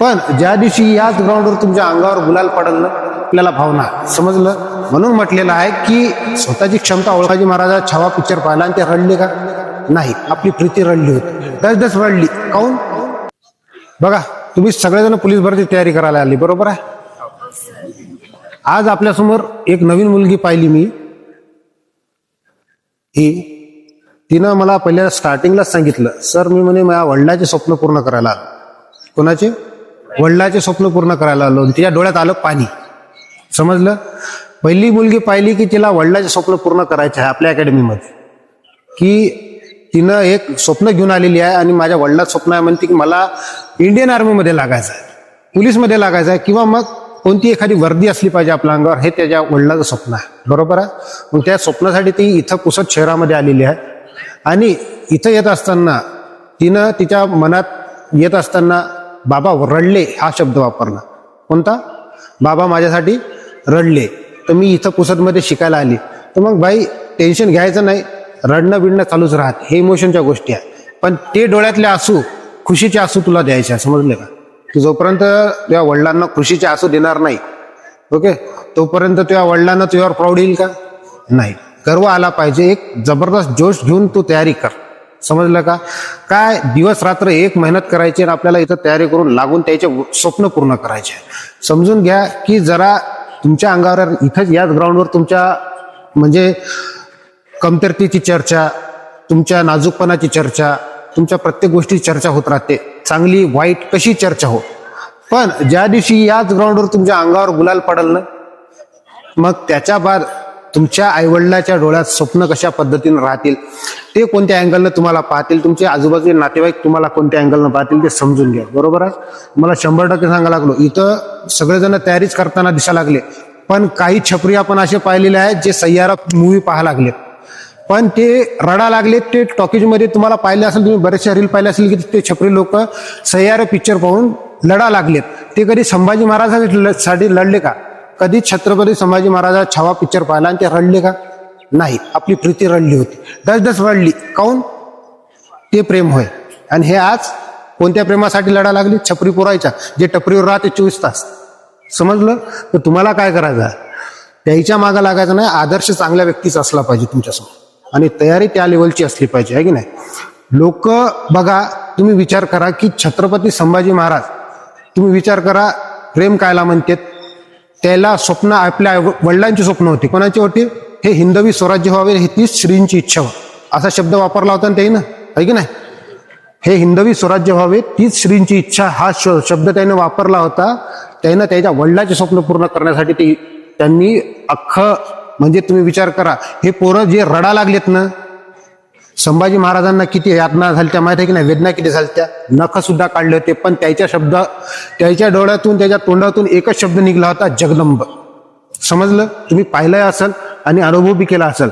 पण ज्या दिवशी याच ग्राउंडवर तुमच्या अंगावर गुलाल पडल आपल्याला भावना समजलं. म्हणून म्हटलेलं आहे की स्वतःची क्षमता ओळखाजी महाराजा छावा पिक्चर पाहिला आणि ते रडले का? नाही आपली प्रीती रडली होती. दस दस रडली. काऊन? बघा तुम्ही सगळेजण पोलीस भरती तयारी करायला आली बरोबर आहे? आज आपल्यासमोर एक नवीन मुलगी पाहिली मी. ही तिनं मला पहिल्या स्टार्टिंगलाच सांगितलं सर मी म्हणे माझ्या वडिलाचे स्वप्न पूर्ण करायला आलो. कोणाचे? वडिलाचे स्वप्न पूर्ण करायला आलो तिच्या डोळ्यात आलं पाणी. समजलं? पहिली मुलगी पाहिली की तिला वडिलाचे स्वप्न पूर्ण करायचे आहे आपल्या अकॅडमीमध्ये. की तिनं एक स्वप्न घेऊन आलेली आहे आणि माझ्या वडिलाचं स्वप्न आहे म्हणते की मला इंडियन आर्मीमध्ये लागायचं आहे. पोलीसमध्ये लागायचं आहे किंवा मग कोणती एखादी वर्दी असली पाहिजे आपल्या अंगावर हे त्याच्या वडिलाचं स्वप्न आहे. बरोबर आहे? मग त्या स्वप्नासाठी ती इथं कुसत शहरामध्ये आलेली आहे. आणि इथं येत असताना तिनं तिच्या मनात येत असताना बाबा रडले हा शब्द वापरला. कोणता? बाबा माझ्यासाठी रडले. तर मी इथं पुसतमध्ये शिकायला आली. तर मग बाई टेन्शन घ्यायचं नाही. रडणं बिडणं चालूच राहत. हे इमोशनच्या गोष्टी आहे पण ते डोळ्यातले आसू खुशीचे आसू तुला द्यायचे समजले का? तू जोपर्यंत तुझ्या वडिलांना खुशीचे आसू देणार नाही ओके? तोपर्यंत तुझ्या वडिलांना तुझ्यावर प्राऊड येईल का? नाही. गर्व आला पाहिजे. एक जबरदस्त जोश घेऊन तू तयारी कर. समजलं का? काय दिवस रात्र एक मेहनत करायची आणि आपल्याला इथं तयारी करून लागून त्याचे स्वप्न पूर्ण करायचे. समजून घ्या की जरा तुमच्या अंगावर इथंच याच ग्राउंडवर तुमच्या म्हणजे कमतरतेची चर्चा तुमच्या नाजूकपणाची चर्चा तुमच्या प्रत्येक गोष्टी चर्चा होत राहते. चांगली वाईट कशी चर्चा हो? पण ज्या दिवशी याच ग्राउंडवर तुमच्या अंगावर गुलाल पडल ना मग त्याच्या बाद तुमच्या आईवडिलाच्या डोळ्यात स्वप्न कशा पद्धतीने राहतील? ते कोणत्या अँगलनं तुम्हाला पाहतील? तुमचे आजूबाजूचे नातेवाईक तुम्हाला कोणत्या अँगलनं पाहतील ते समजून घ्या. बरोबर आहे? मला शंभर टक्के सांगायला लागलो. इथं सगळेजण तयारीच करताना दिसा लागले. पण काही छपरी आपण असे पाहिलेले आहेत जे सय्यारा मूवी पाहा लागले पण ते रडा लागले ते टॉकीजमध्ये तुम्हाला पाहिले असेल तुम्ही बरेचसे रील पाहिले असेल की ते छपरी लोक सह्यारे पिक्चर पाहून लढा लागलेत. ते कधी संभाजी महाराजांसाठी लढले का? कधी छत्रपती संभाजी महाराजा छावा पिक्चर पाहिला आणि ते रडले का? नाही. आपली प्रीती रडली होती. दस दस रडली. काऊन? ते प्रेम होय. आणि हे आज कोणत्या प्रेमासाठी लढा लागली? छपरी पुरायच्या. जे टपरीवर राहते चोवीस तास. समजलं? तर तुम्हाला काय करायचं त्याच्या मागं लागायचं नाही. आदर्श चांगल्या व्यक्तीचा असला पाहिजे तुमच्यासमोर. आणि तयारी त्या लेवलची असली पाहिजे. आहे की नाही? लोक बघा तुम्ही विचार करा की छत्रपती संभाजी महाराज तुम्ही विचार करा प्रेम कायला म्हणतात? त्याला स्वप्न आपल्या वडिलांची स्वप्न होती. कोणाची होती? हे हिंदवी स्वराज्य व्हावे ही तीच श्रींची इच्छा हो असा शब्द वापरला होता ना त्यानं? आहे की नाही? हे हिंदवी स्वराज्य व्हावे तीच श्रींची इच्छा हा श- शब्द त्याने वापरला होता. त्यानं त्याच्या वडिलाचे स्वप्न पूर्ण करण्यासाठी ते त्यांनी अख्खं म्हणजे तुम्ही विचार करा हे पोरं जे रडा लागलेत ना संभाजी महाराजांना किती यातना झाल्या माहिती आहे की नाही? वेदना किती झाल्या नख सुद्धा काढले होते पण त्याच्या शब्द त्याच्या डोळ्यातून त्याच्या तोंडातून एकच शब्द निघला होता जगदंब. समजलं? तुम्ही पाहिलंय असेल आणि अनुभव बी केला असेल.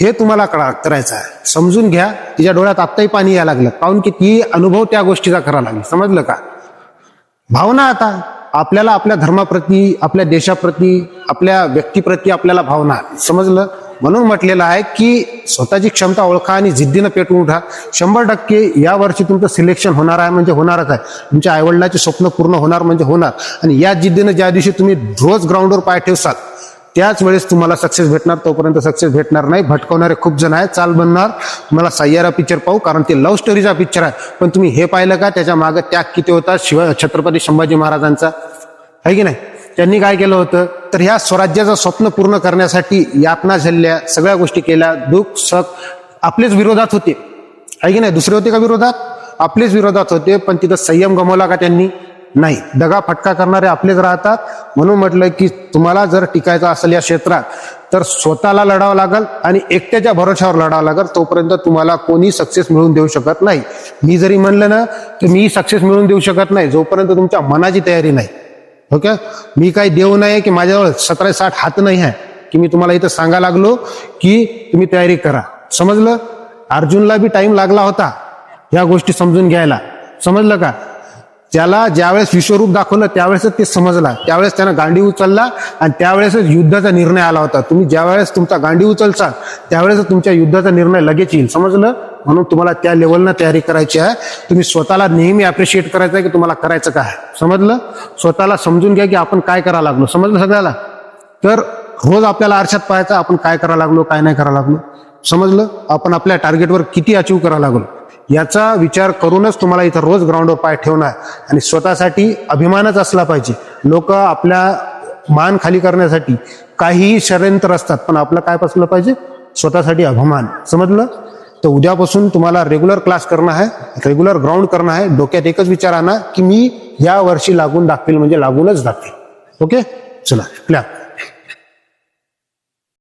हे तुम्हाला करा करायचं आहे. समजून घ्या तिच्या डोळ्यात आत्ताही पाणी यायला लागलं. काऊन की ती अनुभव त्या गोष्टीचा करा लागली. समजलं का? भावना आता. आपल्याला आपल्या धर्माप्रती आपल्या देशाप्रती आपल्या व्यक्तीप्रती आपल्याला भावना. समजलं? म्हणून म्हटलेलं आहे की स्वतःची क्षमता ओळखा आणि जिद्दीनं पेटवून उठा. शंभर टक्के या वर्षी तुमचं सिलेक्शन होणार आहे म्हणजे होणारच आहे. तुमच्या आईवडिलाचे स्वप्न पूर्ण होणार म्हणजे होणार. आणि या जिद्दीनं ज्या दिवशी तुम्ही रोज ग्राउंडवर पाय ठेवसाल त्याच वेळेस तुम्हाला सक्सेस भेटणार तोपर्यंत सक्सेस भेटणार नाही. भटकवणारे खूप जण आहेत चाल बनणार. तुम्हाला सय्यारा पिक्चर पाहू कारण ते लव्ह स्टोरीचा पिक्चर आहे. पण तुम्ही हे पाहिलं का? त्याच्यामागे त्याग किती होता? शिव छत्रपती संभाजी महाराजांचा. आहे की नाही? त्यांनी काय केलं होतं? तर ह्या स्वराज्याचं स्वप्न पूर्ण करण्यासाठी यातना झेलल्या सगळ्या गोष्टी केल्या. दुःख सख आपलेच विरोधात होते. आहे की नाही? दुसरे होते का विरोधात? आपलेच विरोधात होते पण तिथं संयम गमावला का त्यांनी? नाही. दगा फटका करणारे आपलेच राहतात. म्हणून म्हटलं की तुम्हाला जर टिकायचं असेल या क्षेत्रात तर स्वतःला लढावं लागल आणि एकट्याच्या भरोशावर लढावं लागल तोपर्यंत तुम्हाला कोणी सक्सेस मिळवून देऊ शकत नाही. मी जरी म्हणलं ना तर मी सक्सेस मिळवून देऊ शकत नाही जोपर्यंत तुमच्या मनाची तयारी नाही. ओके? मी काही देव नाही की माझ्याजवळ सतरा साठ हात नाही आहे की मी तुम्हाला इथं सांगा लागलो की तुम्ही तयारी करा. समजलं? अर्जुनला बी टाइम लागला होता या गोष्टी समजून घ्यायला. समजलं का? त्याला ज्यावेळेस विश्वरूप दाखवलं त्यावेळेसच ते समजला. त्यावेळेस त्यानं गांडी उचलला आणि त्यावेळेसच युद्धाचा निर्णय आला होता. तुम्ही ज्यावेळेस तुमचा गांडी उचलचा त्यावेळेस तुमच्या युद्धाचा निर्णय लगेच येईल. समजलं? म्हणून तुम्हाला त्या लेवलनं तयारी करायची आहे. तुम्ही स्वतःला नेहमी अप्रिशिएट करायचं आहे की तुम्हाला करायचं काय समजलं? स्वतःला समजून घ्या की आपण काय करायला लागलो. समजलं सगळ्याला? तर रोज आपल्याला आरशात पाहायचं आपण काय करायला लागलो काय नाही करायला लागलो. समजलं? आपण आपल्या टार्गेटवर किती अचीव करायला लागलो. याचा विचार करूनच तुम्हाला इथं रोज ग्राउंडवर पाय ठेवणार आणि स्वतःसाठी अभिमानच असला पाहिजे. लोक आपल्या मान खाली करण्यासाठी काहीही षडयंत्र असतात पण आपलं काय बसलं पाहिजे? स्वतःसाठी अभिमान. समजलं? तर उद्यापासून तुम्हाला रेग्युलर क्लास करणं आहे रेग्युलर ग्राउंड करणं आहे. डोक्यात एकच विचार आणा की मी या वर्षी लागून दाखवेल म्हणजे लागूनच दाखवेल. ओके चला प्लॅन